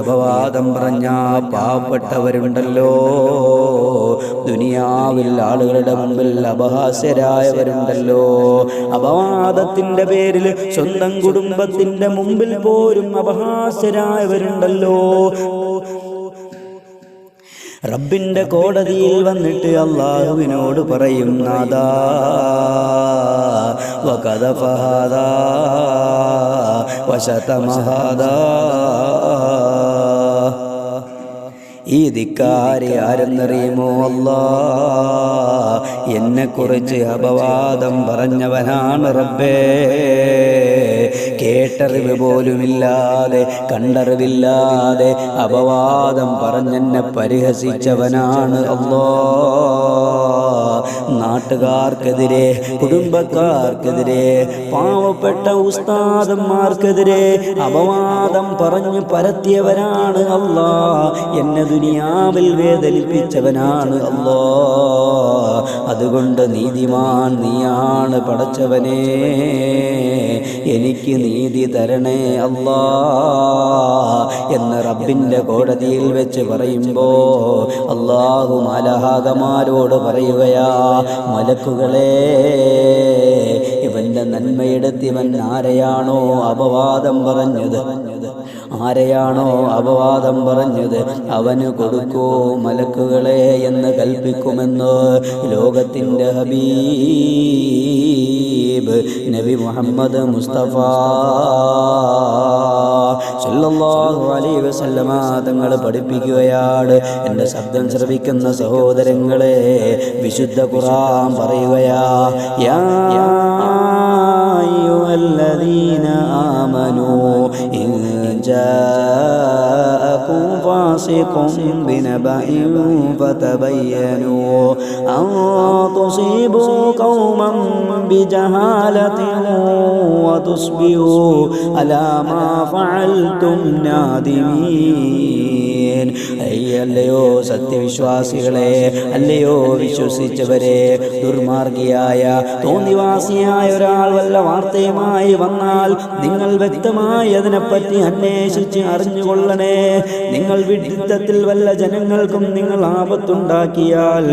അപവാദം പറഞ്ഞ പാവപ്പെട്ടവരുണ്ടല്ലോ. ദുനിയാവിൽ ആളുകളുടെ മുമ്പിൽ അപഹാസ്യരായവരുണ്ടല്ലോ. അപവാദത്തിന്റെ പേരിൽ സ്വന്തം കുടുംബത്തിന്റെ മുമ്പിൽ പോലും അപഹാസ്യരായവരുണ്ടല്ലോ. റബ്ബിന്റെ കോടതിയിൽ വന്നിട്ട് അള്ളാഹുവിനോട് പറയും നാദാ വകദഫഹാദാ വശതമഹാദാ ഈ ധിക്കാരി ആരെന്നറിയുമോ അല്ലാ എന്നെക്കുറിച്ച് അപവാദം പറഞ്ഞവനാണ് റബ്ബേ. കേട്ടറിവ് പോലുമില്ലാതെ കണ്ടറിവില്ലാതെ അപവാദം പറഞ്ഞെന്നെ പരിഹസിച്ചവനാണ് അല്ലോ നാട്ടുകാർക്കെതിരെ കുടുംബക്കാർക്കെതിരെ പാവപ്പെട്ട ഉസ്താദന്മാർക്കെതിരെ അപവാദം പറഞ്ഞു പരത്തിയവനാണ് അള്ളാ. എന്നെ ദുനിയാവിൽ വേദനിപ്പിച്ചവനാണ് അല്ലോ അതുകൊണ്ട് നീതിമാൻ നീയാണ് പടച്ചവനേ. എനിക്ക് നീതി തരണേ അല്ലാ. എന്ന് റബ്ബിന്റെ കോടതിയിൽ വെച്ച് പറയുമ്പോ അള്ളാഹു മലഹാകമാരോട് പറയുകയാ മലക്കുകളെ ഇവന്റെ നന്മയെടുത്ത് ഇവൻ ആരെയാണോ അപവാദം പറഞ്ഞത്? ആരെയാണോ അപവാദം പറഞ്ഞത്? അവന് കൊടുക്കൂ മലക്കുകളെ എന്ന് കൽപ്പിക്കുമെന്ന് ലോകത്തിന്റെ ഹബീബ് നബി മുഹമ്മദ് മുസ്തഫ. സല്ലല്ലാഹു അലൈഹി വസല്ലമ തങ്ങൾ പഠിപ്പിക്കുകയാണ്. എന്റെ ശബ്ദം ശ്രവിക്കുന്ന സഹോദരങ്ങളെ വിശുദ്ധ ഖുർആൻ പറയുകയാ യാ അയ്യുഹല്ലദീന فاسق بنبأ فتبينوا أن تصيبوا قوما بجهالة وتصبحوا على ما فعلتم نادمين. അല്ലയോ സത്യവിശ്വാസികളെ അല്ലയോ വിശ്വസിച്ചവരെ ദുർമാർഗിയായ തോന്നിവാസിയായ ഒരാൾ വല്ല വാർത്തയുമായി വന്നാൽ നിങ്ങൾ വ്യക്തമായി അതിനെപ്പറ്റി അന്വേഷിച്ച് അറിഞ്ഞുകൊള്ളണേ. നിങ്ങൾ വിഡിത്തത്തിൽ വല്ല ജനങ്ങൾക്കും നിങ്ങൾ ആപത്തുണ്ടാക്കിയാൽ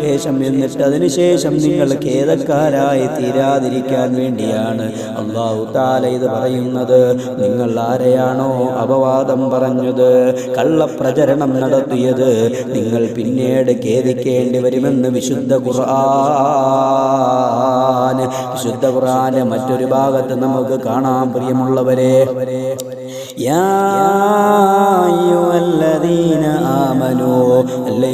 ശേഷം എന്നിട്ട് അതിനുശേഷം നിങ്ങൾ ഖേദക്കാരായി തീരാതിരിക്കാൻ വേണ്ടിയാണ് അള്ളാഹു താല ഇത് പറയുന്നത്. നിങ്ങൾ ആരെയാണോ അപവാദം പറഞ്ഞത്? കള്ളപ്രചരണം നടത്തിയത്. നിങ്ങൾ പിന്നീട് ഖേദിക്കേണ്ടി വരുമെന്ന് വിശുദ്ധ ഖുർആൻ. വിശുദ്ധ ഖുർആന്റെ മറ്റൊരു ഭാഗത്ത് നമുക്ക് കാണാൻ പ്രിയമുള്ളവരെ. യാ അല്ലദീന ആമനൂ. അല്ലയോ